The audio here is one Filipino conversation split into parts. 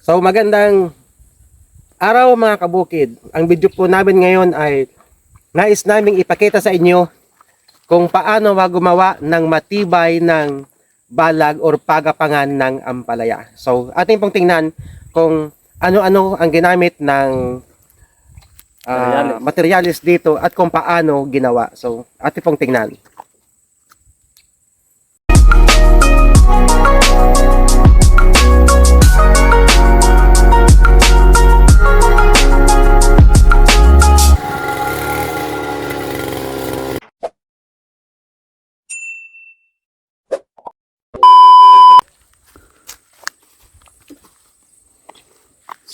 So magandang araw mga kabukid. Ang video po namin ngayon ay nais naming ipakita sa inyo kung paano gumawa ng matibay ng balag or pagapangan ng ampalaya. So ating pong tingnan kung ano-ano ang ginamit ng ah, Materials. materialis dito at kung paano ginawa. So ating pong tingnan.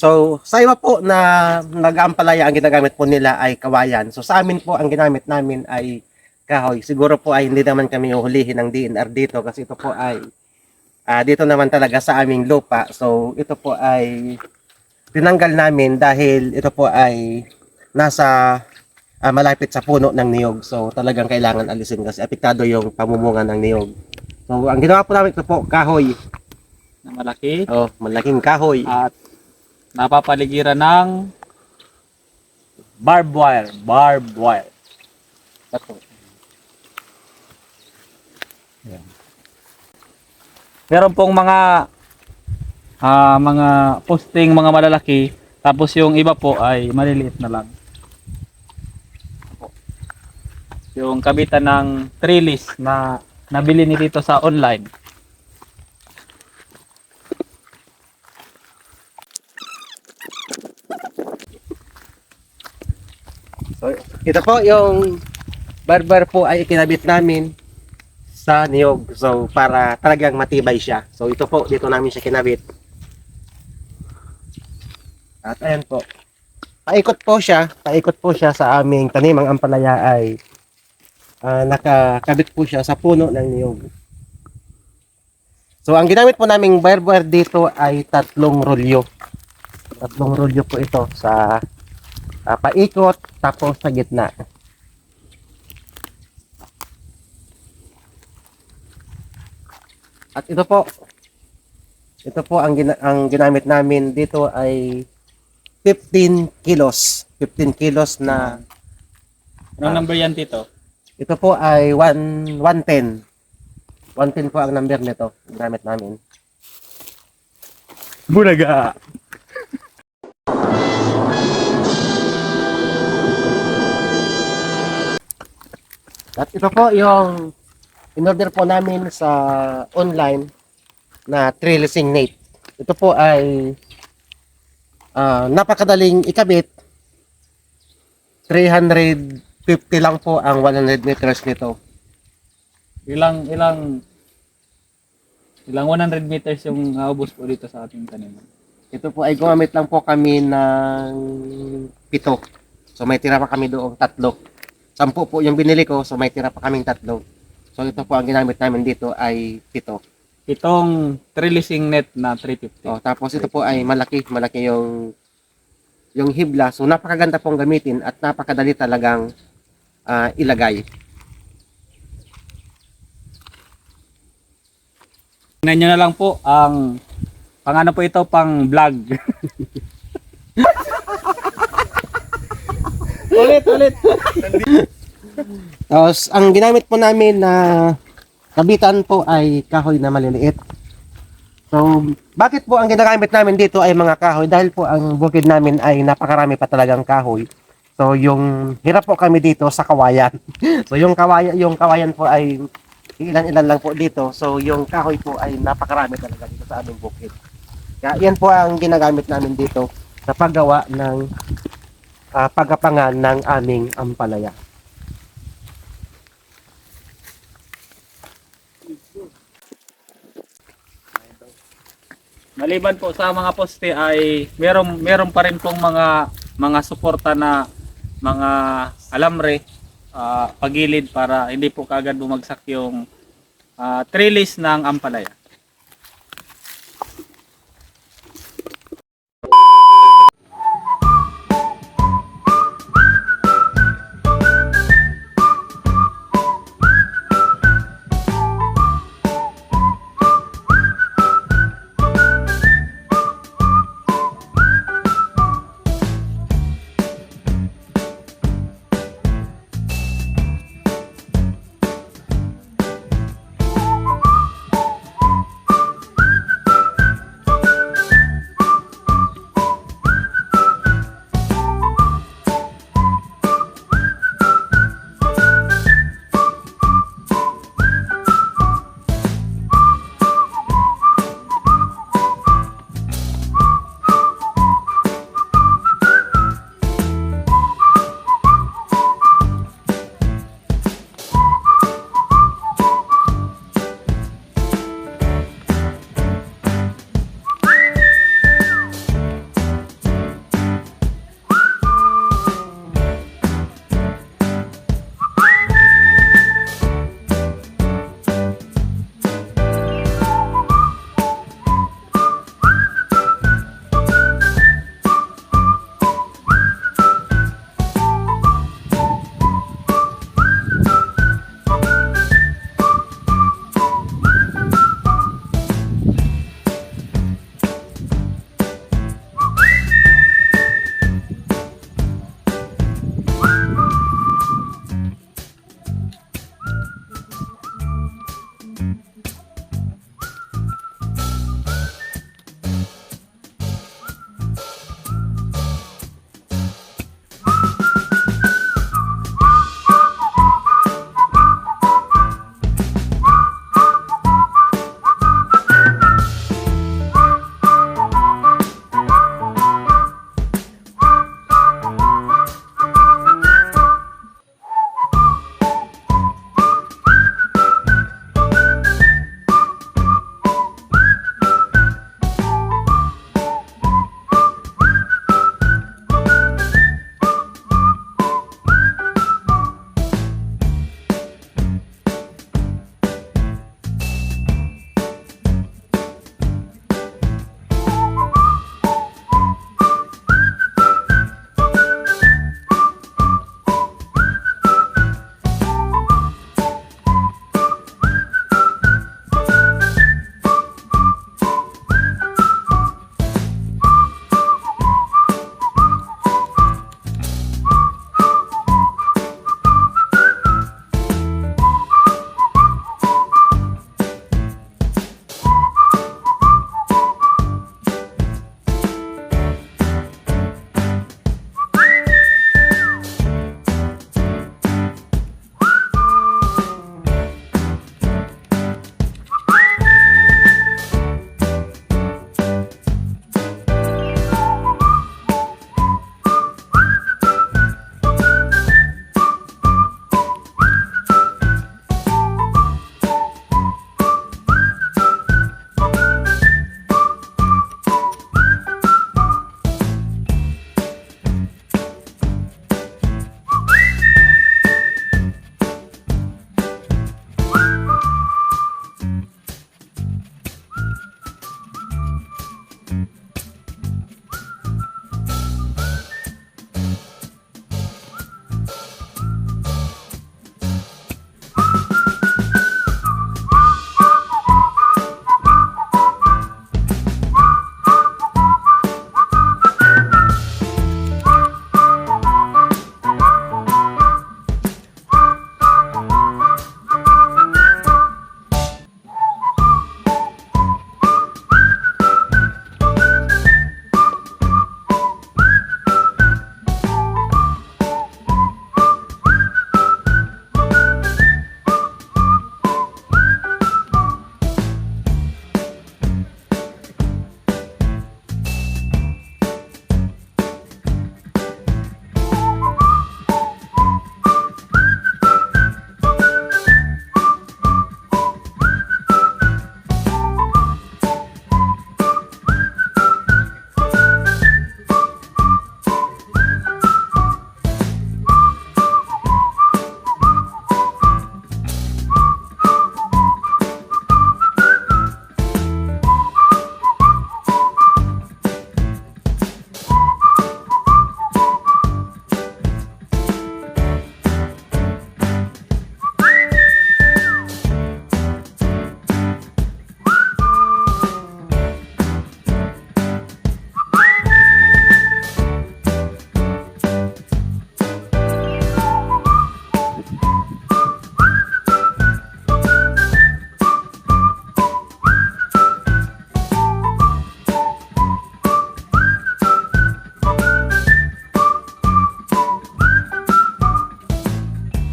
So, sa iba po na nag-aampalaya, ang ginagamit po nila ay kawayan. So, sa amin po, ang ginamit namin ay kahoy. Siguro po ay hindi naman kami uhulihin ng DNR dito kasi ito po ay ah, dito naman talaga sa aming lupa. So, ito po ay tinanggal namin dahil ito po ay nasa ah, malapit sa puno ng niyog. So, talagang kailangan alisin kasi apektado yung pamumunga ng niyog. So, ang ginawa po namin ito po, kahoy. na malaki Oh, malaking kahoy. at napapaligiran ng barbed wire. Barbed wire. Ito. Ayan. Meron pong mga ah, mga posting mga malalaki tapos yung iba po ay maliliit na lang. Yung kabitan ng trellis na nabili ni dito sa online. Ito po yung barbar po ay ikinabit namin sa niyog. So, para talagang matibay siya. So, ito po, dito namin siya kinabit. At ayan po. Paikot po siya, paikot po siya sa aming tanim. Ang ampalaya ay ah, nakakabit po siya sa puno ng niyog. So, ang ginamit po naming barbar dito ay tatlong rolyo. Tatlong rolyo po ito sa ah, paikot tapos sa gitna. At ito po, ito po ang, gina- ang ginamit namin dito ay 15 kilos. 15 kilos na Anong number yan dito? ito po ay 1 110. 110 po ang number nito, ginamit namin. Bulaga. At ito po yung in-order po namin sa online na trellising net. Ito po ay ah, napakadaling ikabit. 350 lang po ang 100 meters nito. Ilang ilang ilang 100 meters yung naubos po dito sa ating taniman. Ito po ay gumamit lang po kami ng pito. So may tira pa kami doong tatlo. Sampu po yung binili ko, so may tira pa kaming tatlo. So ito po ang ginamit namin dito ay pito. Itong trellising net na 350. Oh, tapos ito po ay malaki, malaki yung yung hibla. So napakaganda pong gamitin at napakadali talagang ah, ilagay. Tingnan nyo na lang po ang pang ano po ito pang vlog. ulit, ulit. Tapos ang ginamit po namin na kabitan po ay kahoy na maliliit. So, bakit po ang ginagamit namin dito ay mga kahoy? Dahil po ang bukid namin ay napakarami pa talagang kahoy. So, yung hirap po kami dito sa kawayan. so, yung kawayan, yung kawayan po ay ilan-ilan lang po dito. So, yung kahoy po ay napakarami talaga dito sa aming bukid. Kaya yan po ang ginagamit namin dito sa paggawa ng ah, pagapangan ng aming ampalaya. Maliban po sa mga poste ay meron meron pa rin pong mga mga suporta na mga alamre ah, pagilid para hindi po kagad bumagsak yung ah, trellis ng ampalaya.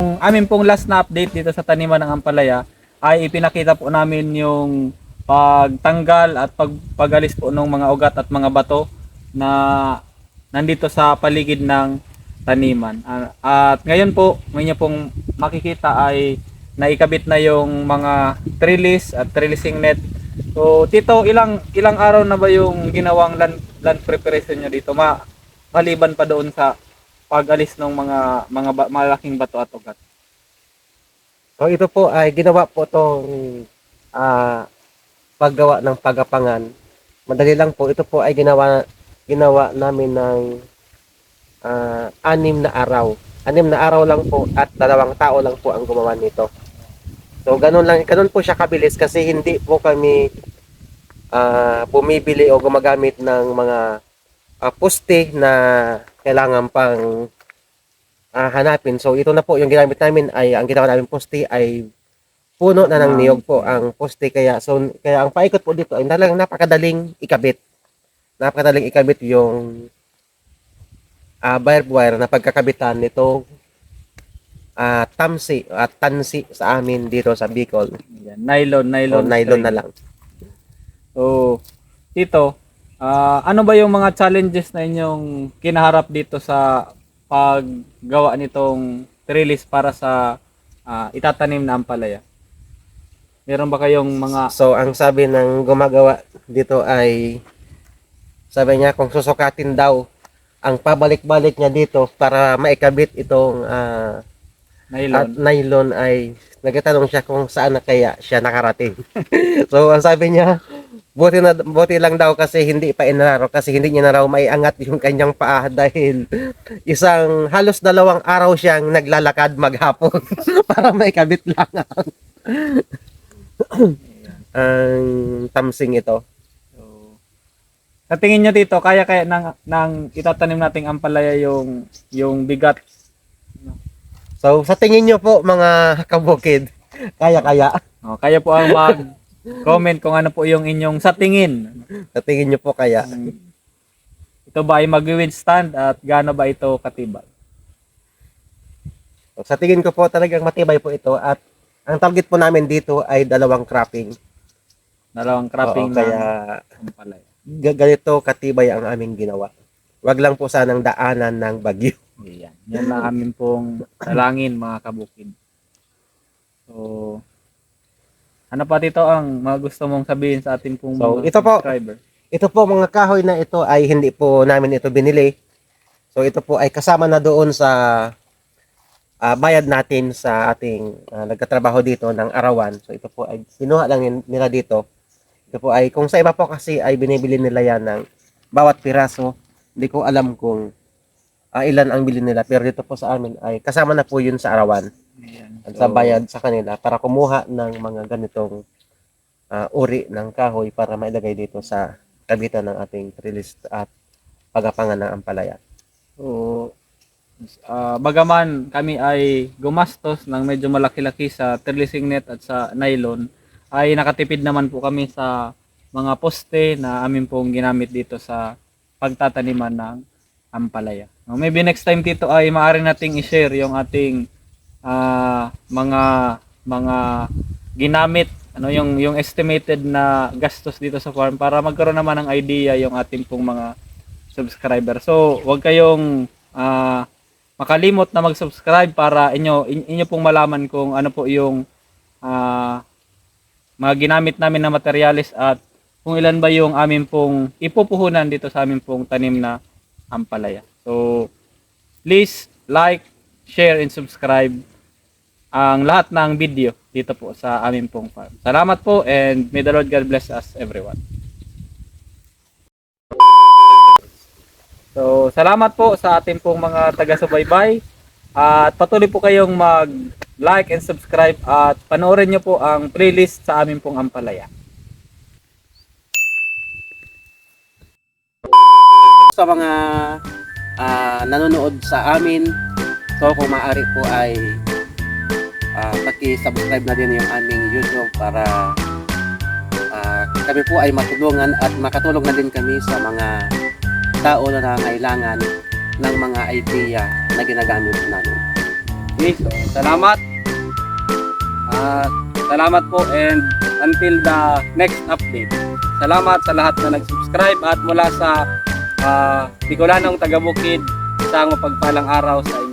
Ang amin pong last na update dito sa taniman ng ampalaya ay ipinakita po namin yung pagtanggal at pag, pagalis po ng mga ugat at mga bato na nandito sa paligid ng taniman. Ah, At ngayon po, ngayon pong makikita ay naikabit na yung mga trellis at trellising net. So, Tito, ilang ilang araw na ba yung ginawang land, land preparation nyo dito? Ma, maliban pa doon sa pag-alis ng mga mga ba- malaking bato at ugat. So ito po ay ginawa po tong ah, paggawa ng pagapangan. Madali lang po. Ito po ay ginawa ginawa namin ng ah, anim na araw. Anim na araw lang po at dalawang tao lang po ang gumawa nito. So ganun lang, ganun po siya kabilis kasi hindi po kami ah, bumibili o gumagamit ng mga ah, poste na kailangan pang ah, hanapin. So ito na po yung ginamit namin ay ang ginawa namin poste ay puno na ng niyog po ang poste kaya so kaya ang paikot po dito ay talagang napakadaling ikabit. Napakadaling ikabit yung ah barbed wire na pagkakabitan nitong ah tamsi at tansi sa amin dito sa Bicol. Yan, nylon, So, nylon. nylon string. na lang. So, Tito, ah, ano ba yung mga challenges na inyong kinaharap dito sa paggawa nitong trellis para sa ah, itatanim na ampalaya? Meron ba kayong mga So ang sabi ng gumagawa dito ay sabi niya kung susukatin daw ang pabalik-balik niya dito para maikabit itong at nylon? nylon ay nagtatanong siya kung saan na kaya siya nakarating. so ang sabi niya, buti na buti lang daw kasi hindi pa inararo kasi hindi niya na raw maiangat yung kanyang paa dahil isang halos dalawang araw siyang naglalakad maghapon para maikabit lang ang, tamsing ito. Sa tingin nyo dito, kaya kaya ng, ng itatanim nating ampalaya yung yung bigat So sa tingin niyo po mga kabukid, kaya-kaya Oh, kaya po ang mag-comment kung ano po yung inyong sa tingin. sa tingin niyo po kaya. Ito ba ay mag-withstand at gaano ba ito katibay? Sa tingin ko po talagang matibay po ito at ang target po namin dito ay dalawang cropping. Dalawang cropping Oo, kaya ng ampalaya. ga- ganito katibay ang aming ginawa. Wag lang po sanang daanan ng bagyo. Yan. Yan lang amin pong dalangin mga kabukid. So, ano pa dito ang mga gusto mong sabihin sa ating pong So, mga ito po. subscriber? Ito po mga kahoy na ito ay hindi po namin ito binili. So ito po ay kasama na doon sa ah, bayad natin sa ating ah, nagtatrabaho dito ng arawan. So ito po ay sinuha lang nila dito Ito po ay, kung sa iba po kasi ay binibili nila yan ng bawat piraso. Hindi ko alam kung ah, ilan ang bili nila. Pero dito po sa amin ay kasama na po yun sa arawan Ayan. at sa bayad sa kanila para kumuha ng mga ganitong ah, uri ng kahoy para mailagay dito sa kabitan ng ating trellis at pagapangan ng ampalaya. So, ah, bagaman kami ay gumastos ng medyo malaki-laki sa trellising net at sa nylon, ay nakatipid naman po kami sa mga poste na amin pong ginamit dito sa pagtataniman ng ampalaya. Maybe next time dito ay maaari nating i-share yung ating ah, mga mga ginamit ano yung yung estimated na gastos dito sa farm para magkaroon naman ng idea yung ating pong mga subscriber. So, huwag kayong ah, makalimot na mag-subscribe para inyo in- inyo pong malaman kung ano po yung ah, mga ginamit namin na materyales at kung ilan ba yung amin pong ipupuhunan dito sa amin pong tanim na ampalaya. So, please like, share, and subscribe ang lahat ng video dito po sa amin pong farm. Salamat po and may the Lord God bless us everyone. So, salamat po sa ating pong mga taga-subaybay. At patuloy po kayong mag-like and subscribe at panoorin nyo po ang playlist sa amin pong Ampalaya. Sa mga ah, nanonood sa amin, so kung maaari po ay ah, paki-subscribe na din yung aming YouTube para ah, kami po ay matulungan at makatulong na din kami sa mga tao na nangailangan ng mga idea na ginagamit namin. Okay, so salamat. At salamat po and until the next update. Salamat sa lahat na nag-subscribe at mula sa uh, Bicolanong Tagabukid, isang mapagpalang araw sa inyo.